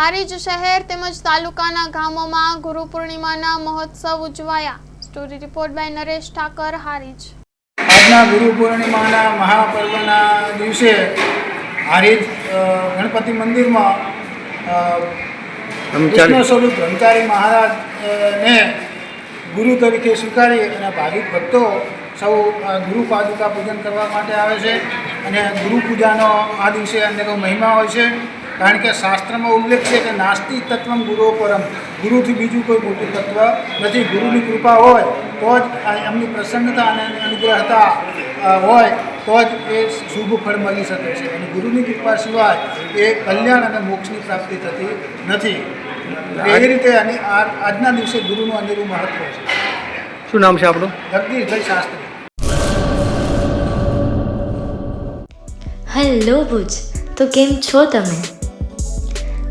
હારીજ શહેર તેમજ તાલુકાના ગામોમાં ગુરુ પૂર્ણિમાના મહોત્સવ ઉજવાયા. Story report by Naresh Thakar Harij આજના ગુરુ પૂર્ણિમાના મહાપર્વના દિવસે હારીજ ગણપતિ મંદિરમાં કૃષ્ણ સ્વરૂપ બ્રહ્મચારી મહારાજ ને ગુરુ તરીકે સ્વીકારી અને ભાવિક ભક્તો સૌ ગુરુ પાદુકા પૂજન કરવા માટે આવે છે. અને ગુરુ પૂજાનો આ દિવસે અનેકો મહિમા હોય છે. કારણ કે શાસ્ત્રમાં ઉલ્લેખ છે કે નાસ્તિક તત્વમ ગુરુ પરમ. ગુરુથી બીજું કોઈ મોટું તત્વ નથી. ગુરુની કૃપા હોય તો જ આ એમની પ્રસન્નતા અને અનુગ્રહતા હોય તો જ એ શુભ ફળ મળી શકે છે. અને ગુરુની કૃપા સિવાય એ કલ્યાણ અને મોક્ષની પ્રાપ્તિ થતી નથી. એ રીતે આજના દિવસે ગુરુનું અનેરું મહત્વ છે. શું નામ છે આપણું? જગદીશભાઈ શાસ્ત્રી. હેલો ભુજ તો કેમ છો તમે?